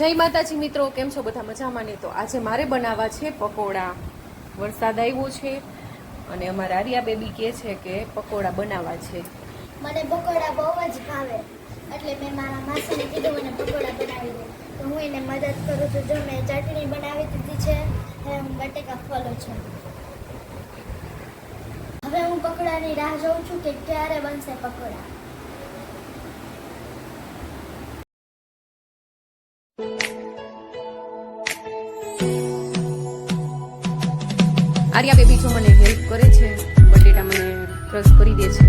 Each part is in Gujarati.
જય માતાજી મિત્રો, કેમ છો બધા મજામાં? ને તો આજે મારે બનાવવા છે પકોડા. વરસાદ આવ્યો છે અને અમારા આર્યા બેબી કહે છે કે પકોડા બનાવવા છે. મને પકોડા બહુ જ ભાવે. એટલે મેં મારા માસીને કીધું મને પકોડા બનાવી દે. તો હું એને મદદ કરું છું. જો મેં ચટણી બનાવી દીધી છે, હવે હું બટેકા ફોલું છું. હવે હું પકોડાની રાહ જોઉં છું કે ક્યારે બનશે પકોડા. આર્યા બેબી જો મને હેલ્પ કરે છે બટેટા મને ક્રશ કરી દે છે.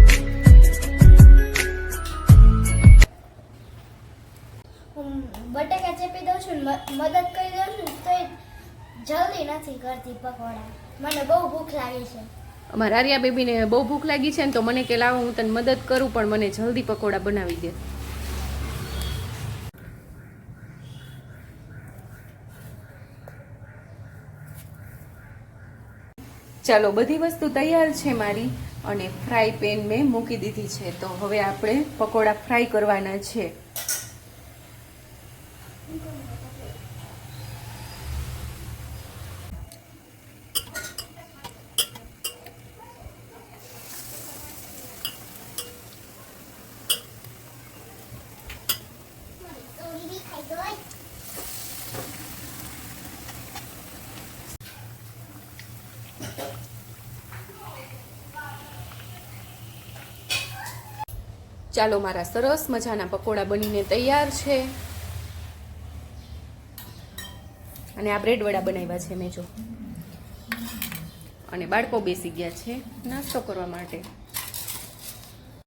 બટેકા ચેપી દઉં છું મદદ કરી દઉં છું તો જલ્દી નથી કરતી પકોડા. મને બહુ ભૂખ લાગી છે. અમારા આર્યા બેબીને બહુ ભૂખ લાગી છે ને તો મને કે લાવો હું તને મદદ કરું પણ મને જલ્દી પકોડા બનાવી દે. ચાલો, બધી વસ્તુ તૈયાર છે મારી અને ફ્રાય પેન મેં મૂકી દીધી છે. તો હવે આપણે પકોડા ફ્રાય કરવાના છે. ચાલો મારા સરસ મજાના પકોડા બનીને તૈયાર છે. અને આ બ્રેડ વડા બનાવ્યા છે મેં જો. અને બાળકો બેસી ગયા છે નાસ્તો કરવા માટે.